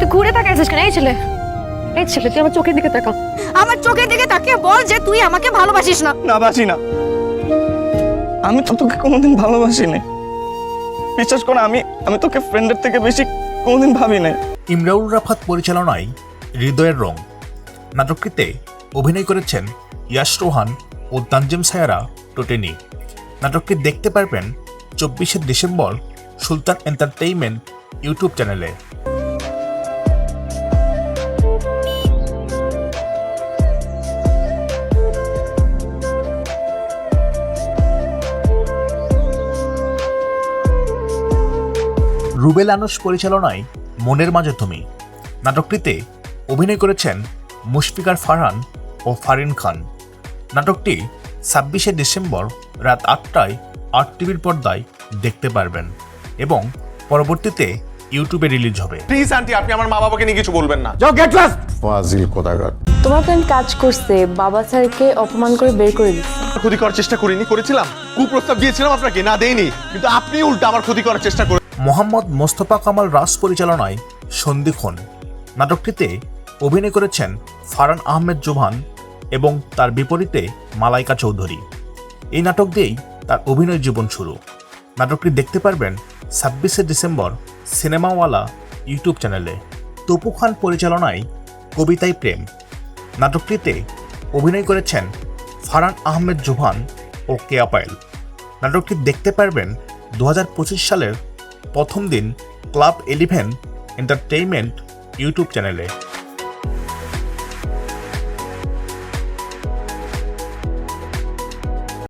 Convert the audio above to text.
তুই ঘুরে তাকাইছিস কেন? এই ছেলে। এই ছেলে তুই আমার চোখের দিকে তাকা আমার চোখের দিকে তাকিয়ে বল যে তুই আমাকে ভালোবাসিস না। না বাসি না। আমি তো তোকে কোনোদিন ভালোবাসিনি। বিশ্বাস কর আমি আমি তোকে ফ্রেন্ডের থেকে বেশি কোনোদিন ভাবি নাই ইমরাউল রাফাত পরিচালনায় হৃদয়ের রং। নাটকটিতে অভিনয় করেছেন ইয়াশ রোহান ও তানজিম সায়ারা টোটেনি। নাটকটি দেখতে পারবেন চব্বিশে ডিসেম্বর সুলতান এন্টারটেইনমেন্ট ইউটিউব চ্যানেলে। রুবেল আনুস পরিচালনায় মনের মাঝে তুমি। নাটকটিতে অভিনয় করেছেন মুশফিকার ফারহান ও ফারিন খান। নাটকটি ছাব্বিশে ডিসেম্বর রাত আটটায় আট টিভির পর্দায় দেখতে পারবেন এবং পরবর্তীতে ইউটিউবে রিলিজ হবে। প্লিজ আন্টি আপনি আমার মা বাবাকে নিয়ে কিছু বলবেন না। ফাজিল কোথাকার তোমার ফ্রেন্ড কাজ করছে বাবা স্যারকে অপমান করে বের করে দিচ্ছে। ক্ষতি করার চেষ্টা করিনি করেছিলাম। কুপ্রস্তাব দিয়েছিলাম আপনাকে না দেইনি। কিন্তু আপনি উল্টা আমার ক্ষতি করার চেষ্টা করে মোহাম্মদ মোস্তফা কামাল রাস পরিচালনায় সন্ধিক্ষণ নাটকটিতে অভিনয় করেছেন ফারান আহমেদ জোভান এবং তার বিপরীতে মালাইকা চৌধুরী। এই নাটক দিয়েই তার অভিনয় জীবন শুরু। নাটকটি দেখতে পারবেন ছাব্বিশে ডিসেম্বর সিনেমাওয়ালা ইউটিউব চ্যানেলে। তপু খান পরিচালনায় কবিতায় প্রেম। নাটকটিতে অভিনয় করেছেন ফারান আহমেদ জোভান ও কেয়া পায়েল। নাটকটি দেখতে পারবেন দু হাজার পঁচিশ সালের প্রথম দিন ক্লাব এলিভেন এন্টারটেইনমেন্ট ইউটিউব চ্যানেলে।